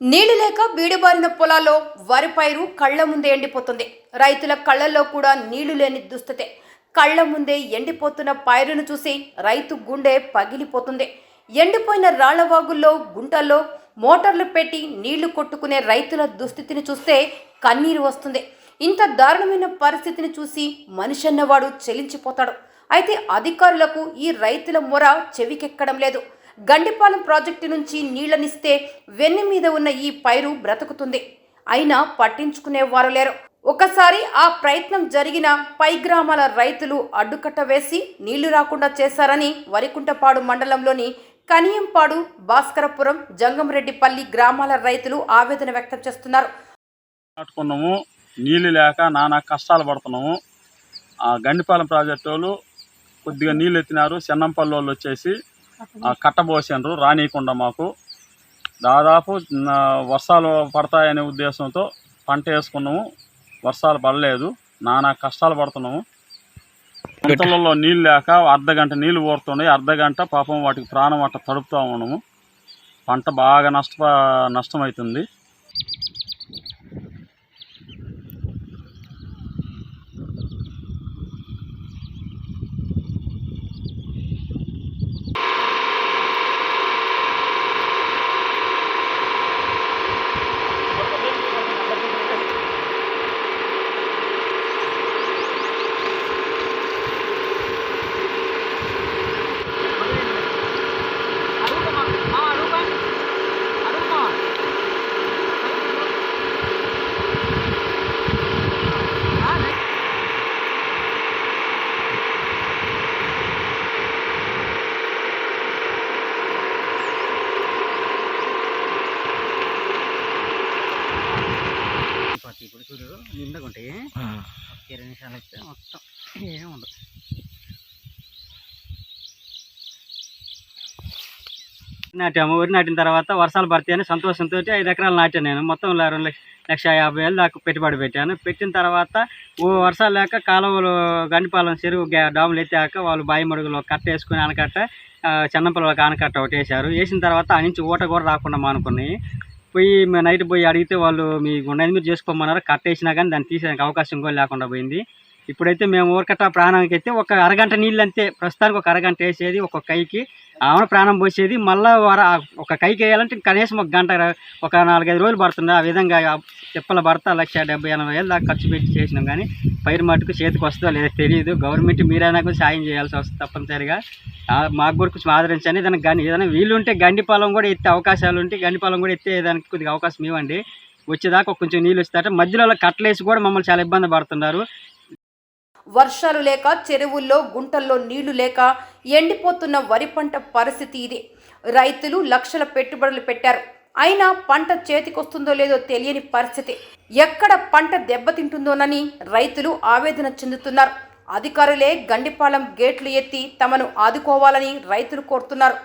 నీళ్ళు లేక బీడుబారిన పొలాల్లో వరి పైరు కళ్ళ ముందే ఎండిపోతుంది. రైతుల కళ్ళల్లో కూడా నీళ్ళు లేని దుస్థితే. కళ్ళ ముందే ఎండిపోతున్న పైరును చూసి రైతు గుండె పగిలిపోతుంది. ఎండిపోయిన రాళ్ళవాగుల్లో గుంటల్లో మోటార్లు పెట్టి నీళ్ళు కొట్టుకునే రైతుల దుస్థితిని చూస్తే కన్నీరు వస్తుంది. ఇంత దారుణమైన పరిస్థితిని చూసి మనిషి అన్నవాడు చెలించిపోతాడు. అయితే అధికారులకు ఈ రైతుల మొర చెవికెక్కడం లేదు. గండిపాలెం ప్రాజెక్టు నుంచి నీళ్ళనిస్తే వెన్ను మీద ఉన్న ఈ పైరు బ్రతుకుతుంది. అయినా పట్టించుకునేవారు లేరు. ఒకసారి ఆ ప్రయత్నం జరిగిన పై గ్రామాల రైతులు అడ్డుకట్ట వేసి నీళ్ళు రాకుండా చేశారని వరికుంటపాడు మండలంలోని కనియంపాడు భాస్కరపురం జంగంరెడ్డిపల్లి గ్రామాల రైతులు ఆవేదన వ్యక్తం చేస్తున్నారు. నాటుకున్నాము నీళ్ళు లేక నానా కష్టాలు పడుతున్నాము. ఆ గండిపాలెం ప్రాజెక్టు వాళ్ళు కొద్దిగా నీళ్ళు ఎత్తినారు చెన్నంపల్లి వాళ్ళు వచ్చేసి కట్టబోసినారు రానియకుండా మాకు. దాదాపు వర్షాలు పడతాయనే ఉద్దేశంతో పంట వేసుకున్నాము. వర్షాలు పడలేదు. నానా కష్టాలు పడుతున్నాము. పంటలలో నీళ్ళు లేక అర్ధ గంట నీళ్ళు పోరుతున్నాయి. అర్ధ గంట పాపం వాటికి ప్రాణం అట్ట తడుపుతూ ఉన్నాము. పంట బాగా నష్ట నష్టమవుతుంది ఉంటాయి ఒక ఇరవై నిమిషాలు అయితే మొత్తం ఏమి ఉండదు. నాటాము వరి నాటిన తర్వాత వర్షాలు పడతాయని సంతోషంతో ఐదు ఎకరాలు నాటాను నేను. మొత్తం రెండు లక్ష యాభై వేలు దాకా పెట్టుబడి పెట్టాను. పెట్టిన తర్వాత ఓ వర్షాలు లేక కాలువలు గండిపాలెం చెరువు డాములు ఎత్తాక వాళ్ళు బాయి మడుగులో కట్ట వేసుకుని ఆనకట్ట ఆ, చెన్నపల్లికి ఆనకట్ట ఒకటి వేశారు. వేసిన తర్వాత ఆ నుంచి ఊట కూడా రాకుండా మానుకున్నాయి. పోయి మేము నైట్ పోయి అడిగితే వాళ్ళు మీ గుండెని మీరు చేసుకోమన్నారు కట్టేసినా కానీ దాన్ని తీసేదానికి అవకాశం కూడా లేకుండా పోయింది. ఇప్పుడైతే మేము ఊరకట్ట ప్రాణానికి అయితే ఒక అరగంట నీళ్ళు అంతే ప్రస్తుతానికి ఒక అరగంట వేసేది ఒక కైకి. ఆమె ప్రాణం పోసేది. మళ్ళీ వర ఒక కైకి వేయాలంటే కనీసం ఒక గంట ఒక నాలుగైదు రోజులు పడుతుంది. ఆ విధంగా తిప్పల భర్త లక్ష డెబ్బై ఎనభై వేలు దాకా ఖర్చు పెట్టి చేసినాం కానీ పైరు మట్టుకు చేతికి వస్తుందో లేదో తెలియదు గవర్నమెంట్ మీరైనా కూడా సాయం చేయాల్సి వస్తుంది తప్పనిసరిగా. మాకు కూడా కొంచెం ఆదరించండి. ఏదైనా గని ఏదైనా వీలుంటే గండి గండిపాలెం కూడా ఎత్తే అవకాశాలు ఉంటే గండిపాలెం కూడా ఎత్తే దానికి కొద్దిగా అవకాశం ఇవ్వండి. వచ్చేదాకా కొంచెం నీళ్ళు వస్తారంటే మధ్యలో కట్టలేసి కూడా మమ్మల్ని చాలా ఇబ్బంది పడుతున్నారు. వర్షాలు లేక చెరువుల్లో గుంటల్లో నీళ్ళు లేక ఎండిపోతున్న వరి పంట పరిస్థితి ఇది. రైతులు లక్షల పెట్టుబడులు పెట్టారు. అయినా పంట చేతికొస్తుందో లేదో తెలియని పరిస్థితి. ఎక్కడ పంట దెబ్బతింటుందోనని రైతులు ఆవేదన చెందుతున్నారు. అధికారులే గండిపాలెం గేట్లు ఎత్తి తమను ఆదుకోవాలని రైతులు కోరుతున్నారు.